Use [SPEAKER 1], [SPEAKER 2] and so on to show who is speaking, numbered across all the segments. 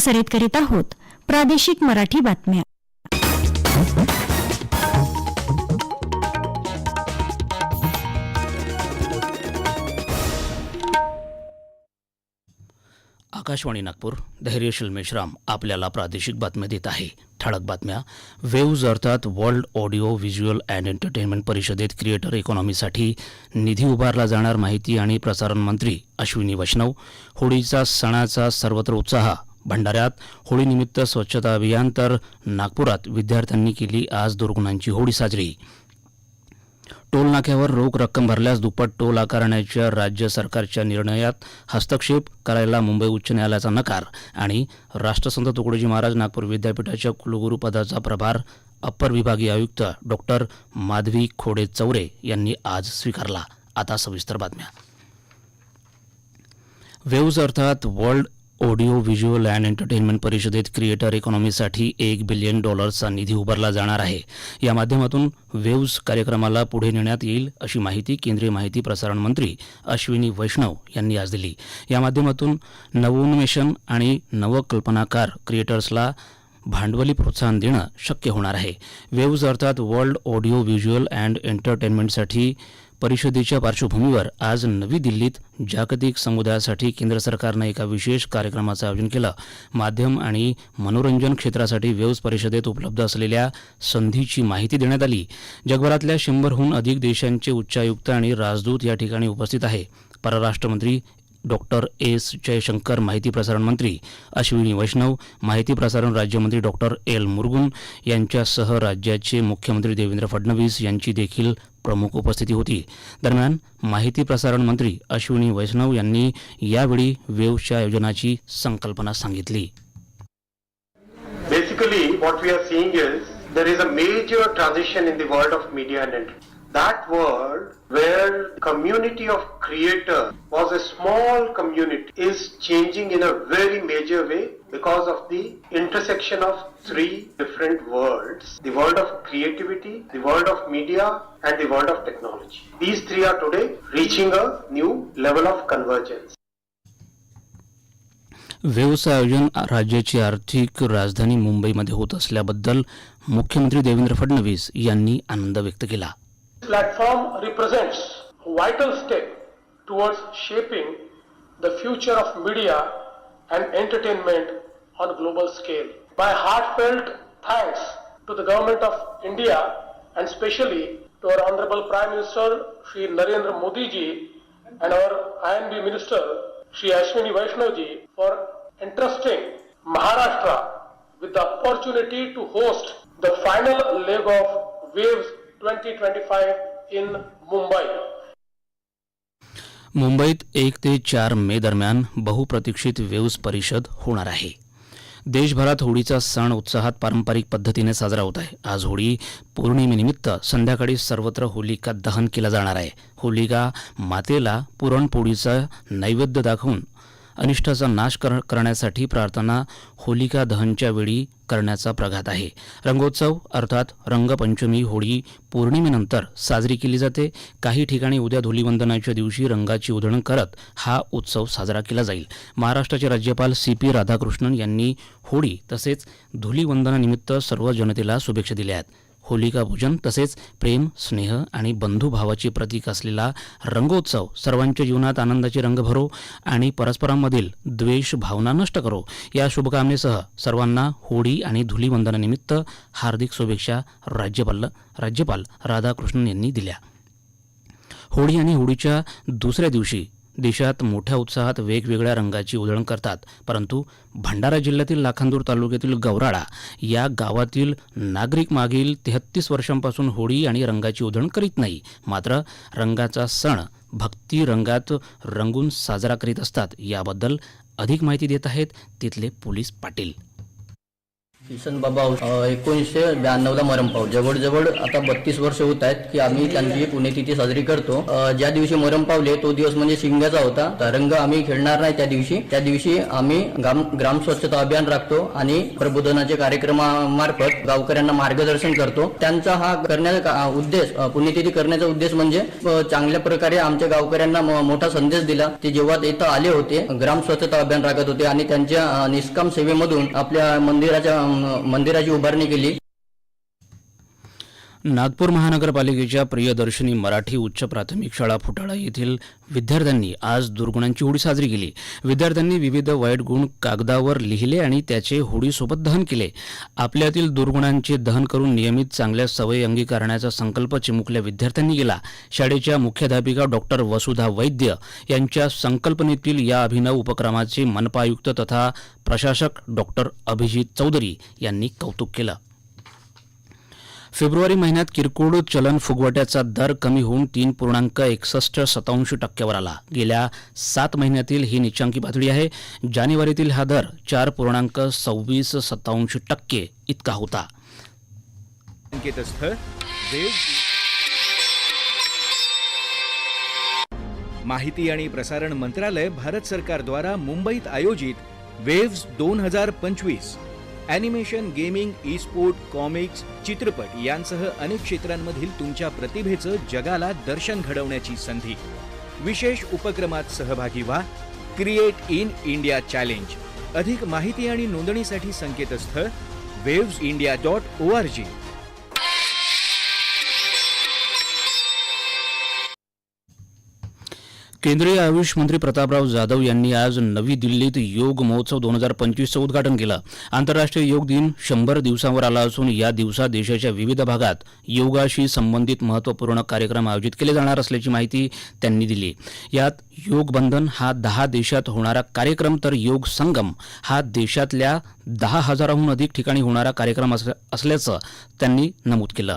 [SPEAKER 1] प्रसारित करीत आहोत प्रादेशिक मराठी बातम्या आकाशवाणी नागपूर धैर्यशील मेश्राम आपल्याला प्रादेशिक बातम्या देत आहे ठळक बातम्या वेव्ज अर्थात world audio visual and entertainment परिषदेत क्रिएटर इकॉनॉमीसाठी निधी उभारला जाणार माहिती आणि प्रसारण मंत्री अश्विनी वैष्णव होळीचा सणाचा सर्वत्र उत्साह भंडाऱ्यात होळीनिमित्त स्वच्छता अभियान तर नागपुरात विद्यार्थ्यांनी केली आज दुर्गुणांची होळी साजरी टोल नाक्यावर रोख रक्कम भरल्यास दुप्पट टोल आकारण्याच्या राज्य सरकारच्या निर्णयात हस्तक्षेप करायला मुंबई उच्च न्यायालयाचा नकार आणि राष्ट्रसंत तुकडोजी महाराज नागपूर विद्यापीठाच्या कुलगुरुपदाचा पदाचा प्रभार अप्पर विभागीय आयुक्त डॉक्टर माधवी खोडे चौरे यांनी आज स्वीकारला आता सविस्तर बातम्या वेव्ज अर्थात world audio visual and entertainment परिषदेत क्रिएटर इकॉनॉमीसाठी एक बिलियन डॉलर्सचा निधी उभारला जाणार आहे या माध्यमातून वेव्स कार्यक्रमाला पुढे नेण्यात येईल अशी माहिती केंद्रीय माहिती प्रसारण मंत्री अश्विनी वैष्णव यांनी आज दिली या माध्यमातून नवोन्मेषण आणि नवकल्पनाकार क्रिएटर्सला भांडवली प्रोत्साहन देणं शक्य होणार आहे वेव्ज अर्थात वर्ल्ड ऑडिओ व्हिज्युअल अँड एंटरटेनमेंटसाठी परिषदेच्या पार्श्वभूमीवर आज नवी दिल्लीत जागतिक समुदायासाठी केंद्र सरकारनं एका विशेष कार्यक्रमाचं आयोजन केलं माध्यम आणि मनोरंजन क्षेत्रासाठी वेव्स परिषदेत उपलब्ध असलेल्या संधीची माहिती देण्यात आली जगभरातल्या शंभरहून अधिक देशांचे उच्चायुक्त आणि राजदूत या ठिकाणी उपस्थित आहे परराष्ट्रमंत्री डॉक्टर एस जयशंकर माहिती प्रसारण मंत्री अश्विनी वैष्णव माहिती प्रसारण राज्यमंत्री डॉक्टर एल मुरगुन यांच्यासह राज्याचे मुख्यमंत्री देवेंद्र फडणवीस यांची देखील प्रमुख उपस्थिती होती दरम्यान माहिती प्रसारण मंत्री अश्विनी वैष्णव यांनी यावेळी वेव्हच्या आयोजनाची संकल्पना सांगितली
[SPEAKER 2] basically what we are seeing is there is a major transition in the world of media and that world where community of creator was a small community is changing in a very major way because of the intersection of three different worlds the world of creativity the world of media and the world of technology these three are today reaching a new level of convergence
[SPEAKER 1] व्यवसायोजन राज्याची आर्थिक राजधानी मुंबईमध्ये होत असल्याबद्दल मुख्यमंत्री देवेंद्र फडणवीस यांनी आनंद व्यक्त केला
[SPEAKER 2] platform represents a vital step towards shaping the future of media and entertainment on a global scale. My heartfelt thanks to the Government of India and especially to our Honorable Prime Minister Sri Narendra Modi ji and our INB Minister Sri Ashwini Vaishnav ji for entrusting Maharashtra with the opportunity to host the final leg of Waves 2025 in Mumbai.
[SPEAKER 1] मुंबईत एक ते चार मे दरम्यान बहुप्रतीक्षित waves परिषद होणार आहे देशभरात होळीचा सण उत्साहात पारंपरिक पद्धतीने साजरा होत आहे आज होळी पौर्णिमेनिमित्त संध्याकाळी सर्वत्र होलिका दहन केला जाणार आहे होलिका मातेला पुरणपोळीचा नैवेद्य दाखवून अनिष्टाचा नाश कर करण्यासाठी प्रार्थना होलिका दहनच्या वेळी करण्याचा प्रघात आहे रंगोत्सव अर्थात रंगपंचमी होळी पौर्णिमेनंतर साजरी केली जाते काही ठिकाणी उद्या धुलीवंदनाच्या दिवशी रंगाची उधळण करत हा उत्सव साजरा केला जाईल महाराष्ट्राचे राज्यपाल सी पी राधाकृष्णन यांनी होळी तसेच धुलीवंदनानिमित्त सर्व जनतेला शुभेच्छा दिल्या आहेत पूजन तसेच प्रेम स्नेह आणि बंधुभावाची प्रतीक असलेला रंगोत्सव सर्वांच्या जीवनात आनंदाचे रंग भरो आणि परस्परांमधील द्वेष भावना नष्ट करो या शुभकामनेसह सर्वांना होळी आणि धुलीवंदनानिमित्त हार्दिक शुभेच्छा राज्यपाल राज्यपाल राधाकृष्णन यांनी दिल्या होळी आणि होळीच्या दुसऱ्या दिवशी देशात मोठ्या उत्साहात वेगवेगळ्या रंगाची उधळण करतात परंतु भंडारा जिल्ह्यातील लाखांदूर तालुक्यातील गवराळा या गावातील नागरिक मागील तेहत्तीस वर्षांपासून होळी आणि रंगाची उधळण करीत नाही मात्र रंगाचा सण भक्ती रंगात रंगून साजरा करीत असतात याबद्दल अधिक माहिती देत आहेत तिथले पोलीस पाटील
[SPEAKER 3] किशन बाबा एकोणीसशे ब्याण्णवला मरण पाव जवळजवळ आता बत्तीस वर्ष होत आहेत की आम्ही त्यांची पुण्यतिथी साजरी करतो ज्या दिवशी मरण पावले तो दिवस म्हणजे शिंग्याचा होता रंग आम्ही खेळणार नाही त्या दिवशी त्या दिवशी आम्ही ग्राम स्वच्छता अभियान राखतो आणि प्रबोधनाचे कार्यक्रमामार्फत गावकऱ्यांना मार्गदर्शन करतो त्यांचा हा करण्याचा उद्देश पुण्यतिथी करण्याचा उद्देश म्हणजे चांगल्या प्रकारे आमच्या गावकऱ्यांना मोठा संदेश दिला ते जेव्हा इथं आले होते ग्राम स्वच्छता अभियान राखत होते आणि त्यांच्या निष्काम सेवेमधून आपल्या मंदिराच्या मंदिराची उभारणी केली
[SPEAKER 1] नागपूर महानगरपालिकेच्या प्रियदर्शनी मराठी उच्च प्राथमिक शाळा फुटाळा येथील विद्यार्थ्यांनी आज दुर्गुणांची होळी साजरी केली विद्यार्थ्यांनी विविध वाईट गुण कागदावर लिहिले आणि त्याचे होळीसोबत दहन केले आपल्यातील दुर्गुणांचे दहन करून नियमित चांगल्या सवयी अंगीकारण्याचा संकल्प चिमुकल्या विद्यार्थ्यांनी केला शाळेच्या मुख्याध्यापिका डॉक्टर वसुधा वैद्य यांच्या संकल्पनेतील या अभिनव उपक्रमाचे मनपायुक्त तथा प्रशासक डॉक्टर अभिजित चौधरी यांनी कौतुक केलं फेब्रुवारी महिन्यात किरकोळ चलन फुगवट्याचा दर कमी होऊन तीन पूर्णांक एकसष्ट सतांश टक्क्यावर आला गेल्या सात महिन्यातील ही निचांकी पातळी आहे जानेवारीतील हा दर चार पूर्णांक सव्वीस सतांश टक्के इतका होता
[SPEAKER 4] माहिती आणि प्रसारण मंत्रालय भारत सरकारद्वारा मुंबईत आयोजित वेव्स दोन हजार पंचवीस animation gaming e sport comics चित्रपट यांसह अनेक क्षेत्रांमधील तुमच्या प्रतिभेचं जगाला दर्शन घडवण्याची संधी विशेष उपक्रमात सहभागी व्हा क्रिएट इन इंडिया चॅलेंज अधिक माहिती आणि नोंदणीसाठी संकेतस्थळ Waves India dot O R G
[SPEAKER 1] केंद्रीय आयुष मंत्री प्रतापराव जाधव यांनी आज नवी दिल्लीत योग महोत्सव दोन हजार पंचवीसचं उद्घाटन केलं आंतरराष्ट्रीय योग दिन शंभर दिवसांवर आला असून या दिवसात देशाच्या विविध भागात योगाशी संबंधित महत्त्वपूर्ण कार्यक्रम आयोजित केले जाणार असल्याची माहिती त्यांनी दिली यात योग बंधन हा दहा देशात होणारा कार्यक्रम तर योग संगम हा देशातल्या दहा हजाराहून अधिक ठिकाणी होणारा कार्यक्रम असल्याचं त्यांनी नमूद केलं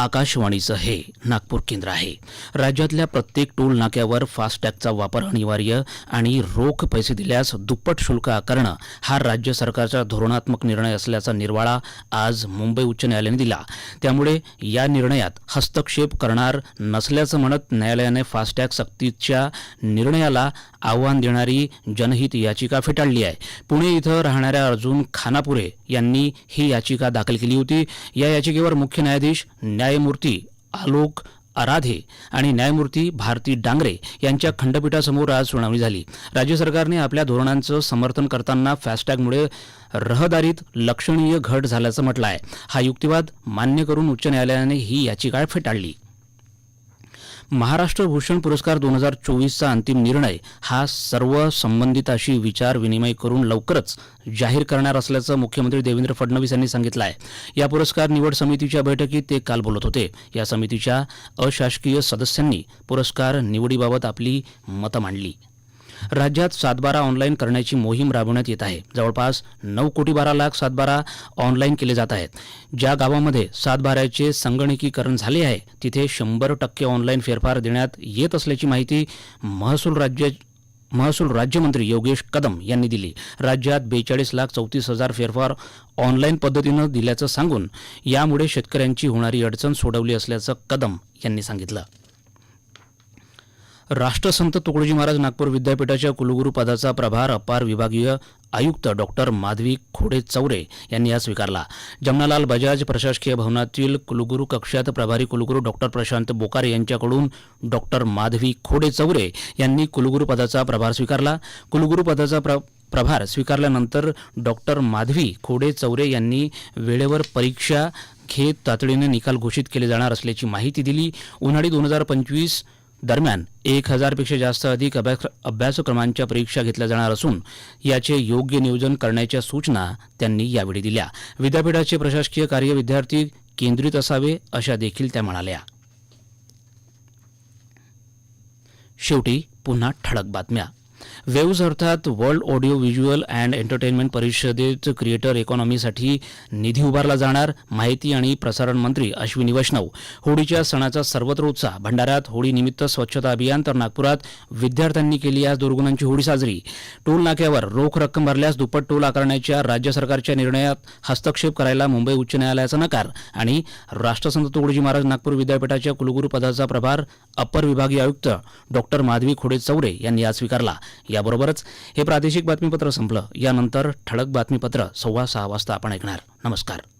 [SPEAKER 1] आकाशवाणीचं हे नागपूर केंद्र आहे राज्यातल्या प्रत्येक टोल नाक्यावर फास्टॅगचा वापर अनिवार्य आणि रोख पैसे दिल्यास दुप्पट शुल्क आकारणं हा राज्य सरकारचा धोरणात्मक निर्णय असल्याचा निर्वाळा आज मुंबई उच्च न्यायालयाने दिला त्यामुळे या निर्णयात हस्तक्षेप करणार नसल्याचं म्हणत न्यायालयाने फास्टॅग सक्तीच्या निर्णयाला आव्हान देणारी जनहित याचिका फेटाळली आहे पुणे इथं राहणाऱ्या अर्जुन खानापुरे यांनी ही याचिका दाखल केली होती या याचिकेवर मुख्य न्यायाधीश न्यायमूर्ती आलोक आराधे आणि न्यायमूर्ती भारती डांगरे यांच्या खंडपीठासमोर आज सुनावणी झाली राज्य सरकारने आपल्या धोरणांचं समर्थन करताना फॅस्टॅगमुळे रहदारीत लक्षणीय घट झाल्याचं म्हटलं आहे हा युक्तिवाद मान्य करून उच्च न्यायालयाने ही याचिका फेटाळली महाराष्ट्र भूषण पुरस्कार दोन हजार चोवीसचा अंतिम निर्णय हा सर्व संबंधितांशी विचार विनिमय करून लवकरच जाहीर करणार असल्याचं मुख्यमंत्री देवेंद्र फडणवीस यांनी सांगितलं आहे या पुरस्कार निवड समितीच्या बैठकीत ते काल बोलत होते या समितीच्या अशासकीय सदस्यांनी पुरस्कार निवडीबाबत आपली मतं मांडली राज्यात सातबारा ऑनलाईन करण्याची मोहीम राबवण्यात येत आहे जवळपास नऊ कोटी बारा लाख सातबारा ऑनलाईन केले जात आहेत ज्या गावामध्ये सातबाऱ्याचे संगणकीकरण झाले आहे तिथे शंभर टक्के ऑनलाईन फेरफार देण्यात येत असल्याची माहिती महसूल राज्य महसूल राज्यमंत्री योगेश कदम यांनी दिली राज्यात बेचाळीस लाख चौतीस हजार फेरफार ऑनलाईन पद्धतीनं दिल्याचं सांगून यामुळे शेतकऱ्यांची होणारी अडचण सोडवली असल्याचं कदम यांनी सांगितलं राष्ट्रसंत तुकडोजी महाराज नागपूर विद्यापीठाच्या कुलगुरू पदाचा प्रभार अपार विभागीय आयुक्त डॉक्टर माधवी खोडे चौरे यांनी आज स्वीकारला जमनालाल बजाज प्रशासकीय भवनातील कुलगुरू कक्षात प्रभारी कुलगुरू डॉक्टर प्रशांत बोकारे यांच्याकडून डॉक्टर माधवी खोडे चौरे यांनी कुलगुरू पदाचा प्रभार स्वीकारला कुलगुरू पदाचा प्रभार स्वीकारल्यानंतर डॉक्टर माधवी खोडे चौरे यांनी वेळेवर परीक्षा घेत तातडीने निकाल घोषित केले जाणार असल्याची माहिती दिली उन्हाळी दोन हजार पंचवीस दरम्यान एक हजारपेक्षा जास्त अधिक अभ्यासक्रमांच्या परीक्षा घेतल्या जाणार असून याचे योग्य नियोजन करण्याच्या सूचना त्यांनी यावेळी दिल्या विद्यापीठाचे प्रशासकीय कार्य विद्यार्थी केंद्रित असावे अशा देखील त्या म्हणाल्या शेवटी पुन्हा ठळक बातम्या वेव्ज अर्थात world audio visual and entertainment परिषदेत क्रिएटर इकॉनॉमीसाठी निधी उभारला जाणार माहिती आणि प्रसारण मंत्री अश्विनी वैष्णव होळीच्या सणाचा सर्वत्र उत्साह भंडाऱ्यात होळीनिमित्त स्वच्छता अभियान तर नागपुरात विद्यार्थ्यांनी केली आज दुर्गुणांची होळी साजरी टोल नाक्यावर रोख रक्कम भरल्यास दुप्पट टोल आकारण्याच्या राज्य सरकारच्या निर्णयात हस्तक्षेप करायला मुंबई उच्च न्यायालयाचा नकार आणि राष्ट्रसंत तुकडोजी महाराज नागपूर विद्यापीठाच्या कुलगुरू पदाचा प्रभार अपर विभागीय आयुक्त डॉक्टर माधवी खोडे चौरे यांनी आज स्वीकारला याबरोबरच हे प्रादेशिक बातमीपत्र संपलं यानंतर ठळक बातमीपत्र सव्वा सहा वाजता आपण ऐकणार नमस्कार